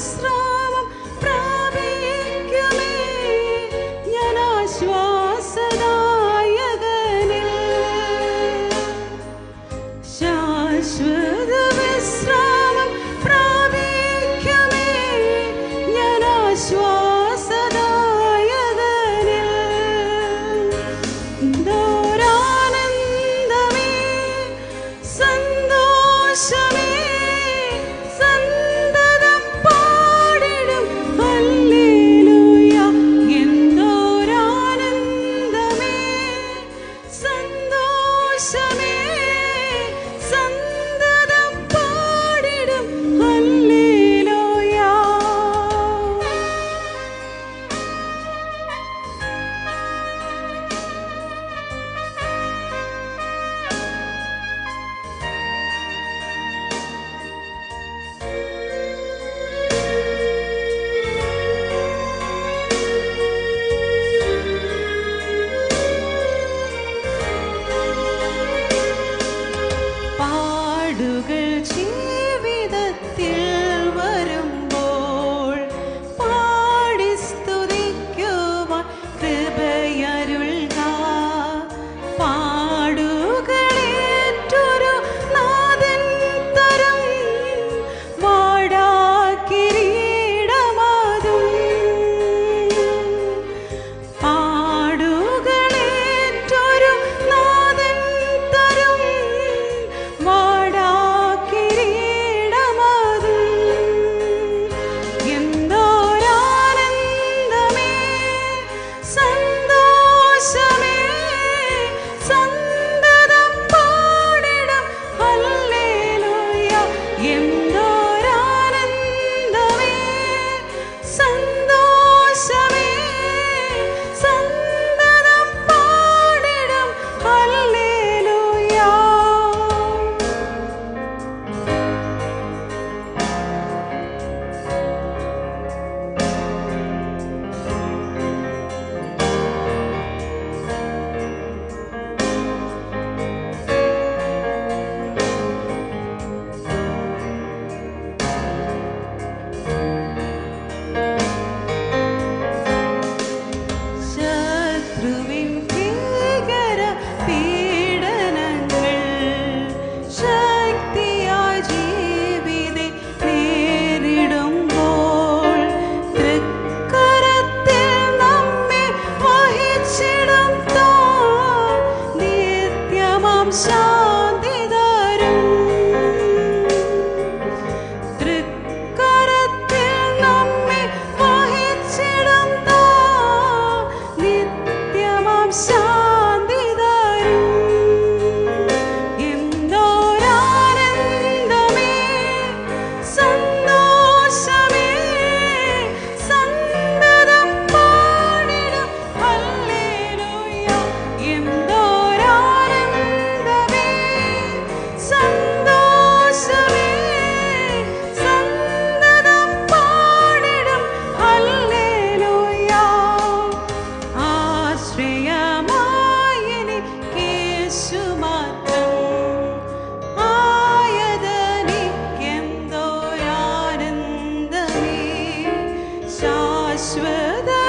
mostra ശത്രുവിൻ ഭീകര പീഡനങ്ങൾ. ശക്തിയായി ജീവിതെ നേരിടുമ്പോൾ തൃക്കരത്തിൽ നമ്മെ വഹിച്ചിടും താ നിത്യമം ശാ ശാശ്വത